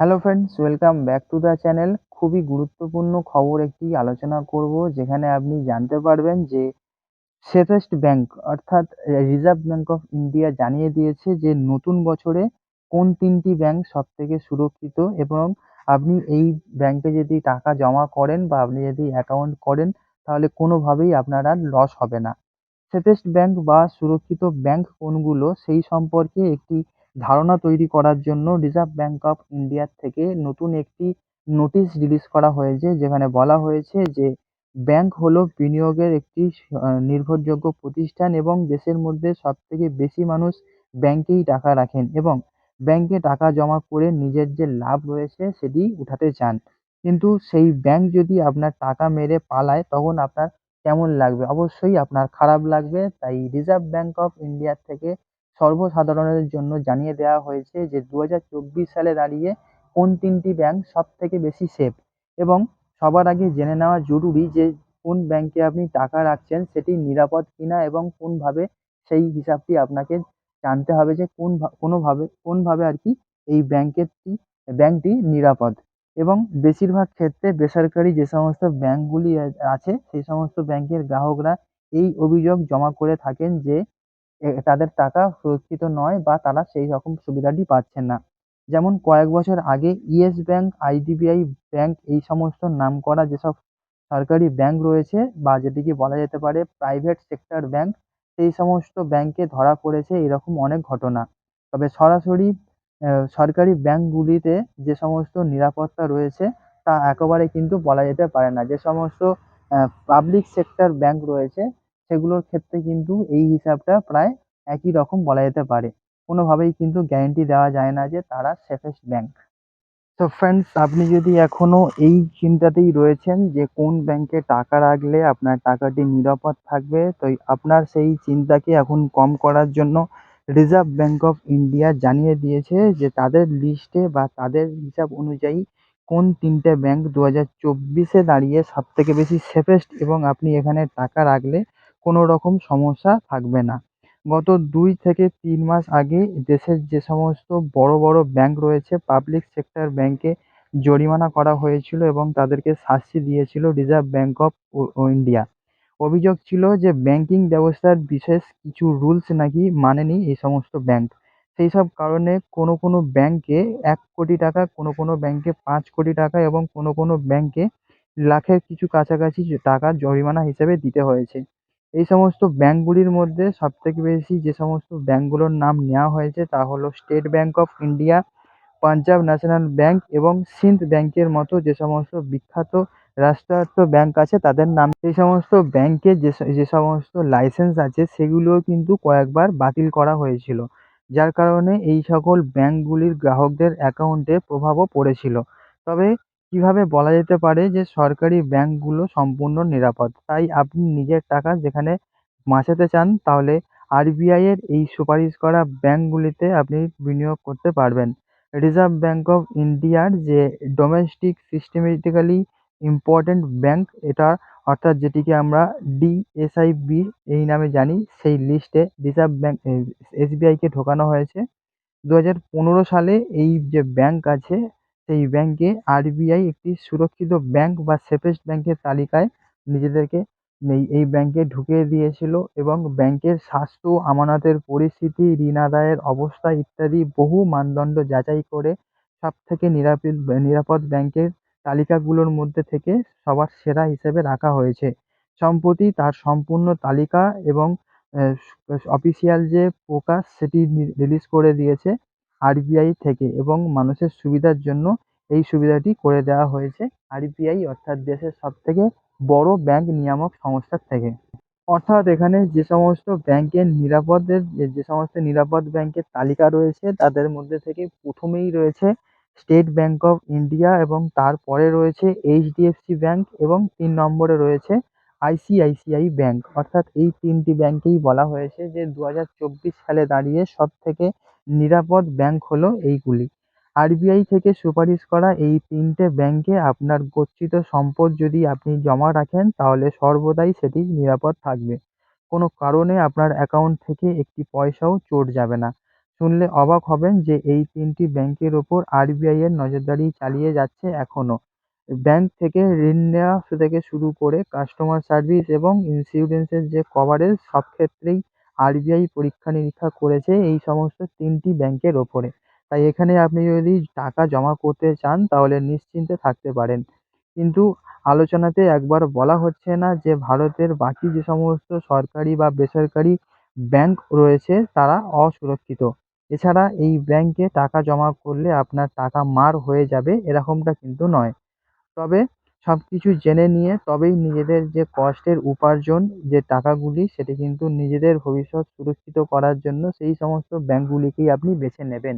Hello friends welcome back to the channel খুবই গুরুত্বপূর্ণ খবর একটি আলোচনা করব, যেখানে আপনি জানতে পারবেন যে সেফেস্ট ব্যাংক অর্থাৎ রিজার্ভ ব্যাংক অফ ইন্ডিয়া জানিয়ে দিয়েছে যে নতুন বছরে কোন তিনটি ব্যাংক সবথেকে সুরক্ষিত এবং আপনি এই ব্যাংকে যদি টাকা জমা করেন বা আপনি যদি অ্যাকাউন্ট করেন, তাহলে কোনোভাবেই আপনার আর লস হবে না। সেফেস্ট ব্যাংক বা সুরক্ষিত ব্যাংক কোনগুলো, সেই সম্পর্কে একটি ধারণা তৈরি করার জন্য রিজার্ভ ব্যাঙ্ক অফ ইন্ডিয়ার থেকে নতুন একটি নোটিশ রিলিজ করা হয়েছে, যেখানে বলা হয়েছে যে ব্যাংক হলো বিনিয়োগের একটি নির্ভরযোগ্য প্রতিষ্ঠান এবং দেশের মধ্যে সবথেকে বেশি মানুষ ব্যাংকেই টাকা রাখেন এবং ব্যাংকে টাকা জমা করে নিজের যে লাভ রয়েছে সেটি উঠাতে চান। কিন্তু সেই ব্যাংক যদি আপনার টাকা মেরে পালায়, তখন আপনার কেমন লাগবে? অবশ্যই আপনার খারাপ লাগবে। তাই রিজার্ভ ব্যাঙ্ক অফ ইন্ডিয়ার থেকে সর্বসাধারণের জন্য জানিয়ে দেওয়া হয়েছে যে দু হাজার চব্বিশ সালে দাঁড়িয়ে কোন তিনটি ব্যাংক সব থেকে বেশি সেফ এবং সবার আগে জেনে নেওয়া জরুরি যে কোন ব্যাংকে আপনি টাকা রাখছেন, সেটি নিরাপদ কিনা এবং কোনভাবে সেই হিসাবটি আপনাকে জানতে হবে যে কোন কোনোভাবে, কোনভাবে আর কি এই ব্যাংকেরটি ব্যাংকটি নিরাপদ। এবং বেশিরভাগ ক্ষেত্রে বেসরকারি যে সমস্ত ব্যাংকগুলি আছে, সেই সমস্ত ব্যাংকের গ্রাহকরা এই অভিযোগ জমা করে থাকেন যে তাদের টাকা সুরক্ষিত নয় বা তারা সেই রকম সুবিধাটি পাচ্ছেন না। যেমন কয়েক বছর আগে ইয়েস ব্যাঙ্ক আইডিবিআই ব্যাঙ্ক এই সমস্ত নামকরা যেসব সরকারি ব্যাংক রয়েছে বা যেটিকে বলা যেতে পারে প্রাইভেট সেক্টর ব্যাংক, সেই সমস্ত ব্যাংকে ধরা পড়েছে এরকম অনেক ঘটনা। তবে সরাসরি সরকারি ব্যাংকগুলিতে যে সমস্ত নিরাপত্তা রয়েছে তা একেবারে কিন্তু বলা যেতে পারে না। যে সমস্ত পাবলিক সেক্টর ব্যাংক রয়েছে সেগুলোর ক্ষেত্রে কিন্তু এই হিসাবটা প্রায় একই রকম বলা যেতে পারে। কোনোভাবেই কিন্তু গ্যারেন্টি দেওয়া যায় না যে তারা সেফেস্ট ব্যাংক তো ফ্রেন্ডস আপনি যদি এখনও এই চিন্তাতেই রয়েছেন যে কোন ব্যাংকে টাকা রাখলে আপনার টাকাটি নিরাপদ থাকবে, তো আপনার সেই চিন্তাকে এখন কম করার জন্য রিজার্ভ ব্যাংক অফ ইন্ডিয়া জানিয়ে দিয়েছে যে তাদের লিস্টে বা তাদের হিসাব অনুযায়ী কোন তিনটে ব্যাংক দু হাজার চব্বিশে দাঁড়িয়ে সব থেকে বেশি সেফেস্ট এবং আপনি এখানে টাকা রাখলে কোনো রকম সমস্যা থাকবে না। গত দুই থেকে তিন মাস আগে দেশের যে সমস্ত বড় বড় ব্যাংক রয়েছে পাবলিক সেক্টর ব্যাংকে জরিমানা করা হয়েছিল এবং তাদেরকে শাস্তি দিয়েছিল রিজার্ভ ব্যাংক অফ ইন্ডিয়া অভিযোগ ছিল যে ব্যাংকিং ব্যবস্থার বিশেষ কিছু রুলস নাকি মানেনি এই সমস্ত ব্যাংক সেই সব কারণে কোনো কোনো ব্যাংকে এক কোটি টাকা, কোনো কোনো ব্যাংকে পাঁচ কোটি টাকা এবং কোনো কোনো ব্যাংকে লাখের কিছু কাছাকাছি টাকা জরিমানা হিসেবে দিতে হয়েছে। এই সমস্ত ব্যাংকগুলির মধ্যে সবথেকে বেশি যে সমস্ত ব্যাংকগুলোর নাম নেওয়া হয়েছে তা হলো State Bank of India, Punjab National Bank এবং সিন্ধ ব্যাংকের মতো যে সমস্ত বিখ্যাত রাষ্ট্রায়ত্ত ব্যাঙ্ক আছে তাদের নাম। সেই সমস্ত ব্যাংকের যে যে সমস্ত লাইসেন্স আছে সেগুলোও কিন্তু কয়েকবার বাতিল করা হয়েছিল, যার কারণে এই সকল ব্যাংকগুলির গ্রাহকদের অ্যাকাউন্টে প্রভাবও পড়েছিল। তবে কীভাবে বলা যেতে পারে যে সরকারি ব্যাংকগুলো সম্পূর্ণ নিরাপদ? তাই আপনি নিজের টাকা যেখানে বাঁচাতে চান, তাহলে আরবিআই এর এই সুপারিশ করা ব্যাংকগুলিতে আপনি বিনিয়োগ করতে পারবেন। রিজার্ভ ব্যাংক অফ ইন্ডিয়ার যে ডোমেস্টিক সিস্টেমেটিক্যালি ইম্পর্ট্যান্ট ব্যাংক এটা অর্থাৎ যেটিকে আমরা ডিএসআইবি এই নামে জানি, সেই লিস্টে রিজার্ভ ব্যাংক এসবিআইকে ঢোকানো হয়েছে। দু হাজার পনেরো সালে এই যে ব্যাংক আছে সেই ব্যাংকে আরবিআই একটি সুরক্ষিত ব্যাংক বা সেফেস্ট ব্যাংকের তালিকায় নিজেদেরকে এই ব্যাংকে ঢুকিয়ে দিয়েছিল এবং ব্যাংকের স্বাস্থ্য, আমানতের পরিস্থিতি, ঋণ আদায়ের অবস্থা ইত্যাদি বহু মানদণ্ড যাচাই করে সব থেকে নিরাপদ নিরাপদ ব্যাংকের তালিকাগুলোর মধ্যে থেকে সবার সেরা হিসেবে রাখা হয়েছে। সম্প্রতি তার সম্পূর্ণ তালিকা এবং অফিসিয়াল যে প্রকাশ সেটি রিলিজ করে দিয়েছে। আরবিআই থেকে এবং মানুষের সুবিধার জন্য এই সুবিধাটি করে দেওয়া হয়েছে। আরবিআই অর্থাৎ দেশের সবথেকে বড় ব্যাংক নিয়ামক সংস্থার থেকে। অর্থাৎ এখানে যে সমস্ত ব্যাংকের নিরাপদের, যে যে সমস্ত নিরাপদ ব্যাংকের তালিকা রয়েছে, তাদের মধ্যে থেকে প্রথমেই রয়েছে স্টেট ব্যাংক অফ ইন্ডিয়া এবং তারপরে রয়েছে এইচডিএফসি ব্যাংক এবং তিন নম্বরে রয়েছে আইসিআইসিআই ব্যাংক অর্থাৎ এই তিনটি ব্যাংকেই বলা হয়েছে যে দু হাজার চব্বিশ সালে দাঁড়িয়ে সব থেকে নিরাপদ ব্যাংক হলো এইগুলি। আরবিআই থেকে সুপারিশ করা এই তিনটে ব্যাংকে আপনার গচ্ছিত সম্পদ যদি আপনি জমা রাখেন, তাহলে সর্বদাই সেটি নিরাপদ থাকবে। কোনো কারণে আপনার অ্যাকাউন্ট থেকে একটি পয়সাও চোট যাবে না। শুনলে অবাক হবেন যে এই তিনটি ব্যাংকের ওপর এর নজরদারি চালিয়ে যাচ্ছে এখনও ব্যাংক থেকে ঋণ নেওয়া থেকে শুরু করে কাস্টমার সার্ভিস এবং ইন্স্যুরেন্সের যে কভারেজ সব ক্ষেত্রেই আরবিআই পরীক্ষা নিরীক্ষা করেছে এই সমস্ত তিনটি ব্যাংকের ওপরে। তাই এখানে আপনি যদি টাকা জমা করতে চান তাহলে নিশ্চিন্তে থাকতে পারেন। কিন্তু আলোচনাতে একবার বলা হচ্ছে না যে ভারতের বাকি যে সমস্ত সরকারি বা বেসরকারি ব্যাংক রয়েছে তারা অসুরক্ষিত। এছাড়া এই ব্যাংকে টাকা জমা করলে আপনার টাকা মার হয়ে যাবে এরকমটা কিন্তু নয়। তবে সব কিছু জেনে নিয়ে তবেই নিজেদের যে কষ্টের উপার্জন, যে টাকাগুলি, সেটি কিন্তু নিজেদের ভবিষ্যৎ সুরক্ষিত করার জন্য সেই সমস্ত ব্যাঙ্কগুলিকেই আপনি বেছে নেবেন।